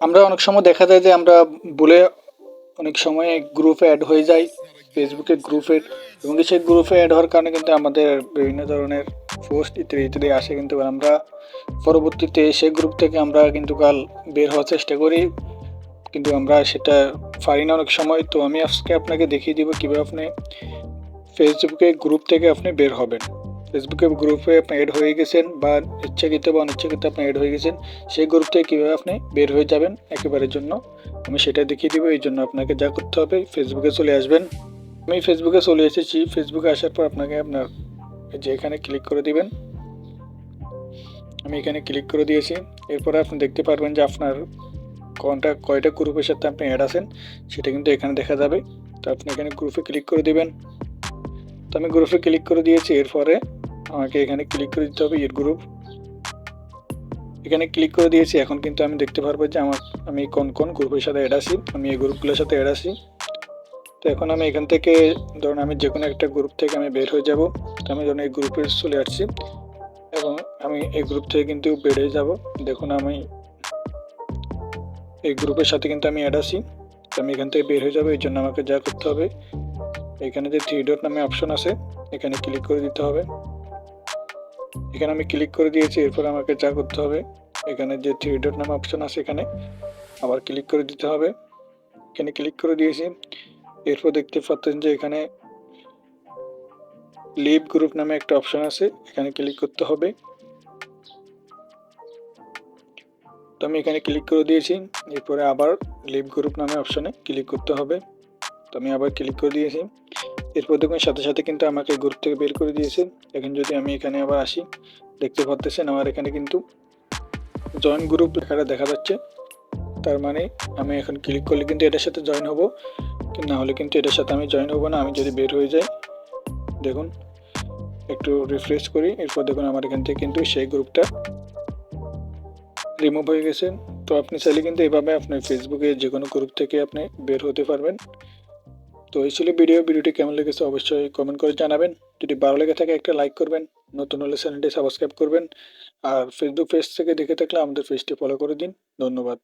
আমরা অনেক সময় দেখা যায় যে আমরা বলে অনেক সময় গ্রুপে অ্যাড হয়ে যাই ফেসবুকে গ্রুপে এবং সেই গ্রুপে অ্যাড হওয়ার কারণে কিন্তু আমাদের বিভিন্ন ধরনের পোস্ট ইত্যাদি ইত্যাদি আসে কিন্তু আমরা পরবর্তীতে সেই গ্রুপ থেকে আমরা কিন্তু কাল বের হওয়ার চেষ্টা করি। কিন্তু আমরা সেটা পারি না অনেক সময়। তো আমি আজকে আপনাকে দেখিয়ে দিব কীভাবে আপনি ফেসবুকে গ্রুপ থেকে আপনি বের হবেন। ফেসবুকে গ্রুপে আপনি এড হয়ে গেছেন বা ইচ্ছাকৃত বা অনিচ্ছাকৃত আপনি এড হয়ে গেছেন, সেই গ্রুপ থেকে কীভাবে আপনি বের হয়ে যাবেন একেবারের জন্য, আমি সেটা দেখিয়ে দেবো। এই জন্য আপনাকে যা করতে হবে ফেসবুকে চলে আসবেন। আমি ফেসবুকে চলে এসেছি। ফেসবুকে আসার পর আপনাকে আপনার যে এখানে ক্লিক করে দিবেন, আমি এখানে ক্লিক করে দিয়েছি। এরপরে আপনি দেখতে পারবেন যে আপনার কোনটা, কয়টা গ্রুপের সাথে আপনি অ্যাড আছেন, সেটা কিন্তু এখানে দেখা যাবে। তো আপনি এখানে গ্রুপে ক্লিক করে দিবেন। তো আমি গ্রুপে ক্লিক করে দিয়েছি। এরপরে আমাকে এখানে ক্লিক করে দিতে হবে এর গ্রুপ এখানে ক্লিক করে দিয়েছি, এখন কিন্তু আমি দেখতে পারব যে আমার, আমি কোন কোন গ্রুপের সাথে অ্যাড আছি, আমি এই গ্রুপগুলোর সাথে অ্যাড আছি। তো এখন আমি এখান থেকে, ধরুন আমি যে কোনো একটা গ্রুপ থেকে আমি বের হয়ে যাব, তো আমি ধরুন এই গ্রুপে চলে আসছি, এবং আমি এই গ্রুপ থেকে কিন্তু বের হয়ে যাব। দেখুন আমি এই গ্রুপের সাথে কিন্তু আমি অ্যাড আছি, তো আমি এখান থেকে বের হয়ে যাব, এই জন্য আমাকে যা করতে হবে, এখানে যে থ্রি ডট নামে অপশন আছে, এখানে ক্লিক করে দিতে হবে। এখানে আমি ক্লিক করে দিয়েছি, এরপর আমাকে যা করতে হবে, এখানে যে থ্রি ডট নামে অপশন আছে এখানে, আবার ক্লিক করে দিতে হবে। এখানে ক্লিক করে দিয়েছি, এরপর দেখতে পাচ্ছেন যে এখানে লিভ গ্রুপ নামে একটা অপশন আছে, এখানে ক্লিক করতে হবে। তো আমি এখানে ক্লিক করে দিয়েছি, এরপরে আবার লিভ গ্রুপ নামে অপশনে ক্লিক করতে হবে। তো আমি আবার ক্লিক করে দিয়েছি এরপর দেখুন সাথে সাথে কিন্তু আমাকে গ্রুপ থেকে বের করে দিয়েছে। এখন যদি আমি এখানে আবার আসি, দেখতে পাচ্ছেন আমার এখানে কিন্তু জয়েন গ্রুপ লেখাটা দেখা যাচ্ছে। তার মানে আমি এখন ক্লিক করলে কিন্তু এটার সাথে জয়েন হব। না হলে কিন্তু এটার সাথে আমি জয়েন হব না, আমি যদি বের হয়ে যাই, দেখুন, একটু রিফ্রেশ করি, এরপর দেখুন আমার এখান থেকে কিন্তু সেই গ্রুপটা রিমুভ হয়ে গেছে। তো আপনি চাইলে কিন্তু এভাবে আপনার ফেসবুকে যে কোনো গ্রুপ থেকে আপনি বের হতে পারবেন। তো এই ছিল ভিডিও ভিডিওটি কেমন লেগেছে অবশ্যই কমেন্ট করে জানাবেন। যদি ভালো লেগে থাকে একটা লাইক করবেন, নতুন হলে চ্যানেলটি সাবস্ক্রাইব করবেন। আর ফেসবুক পেজ থেকে দেখে থাকলে আমাদের পেজটি ফলো করে দিন। ধন্যবাদ।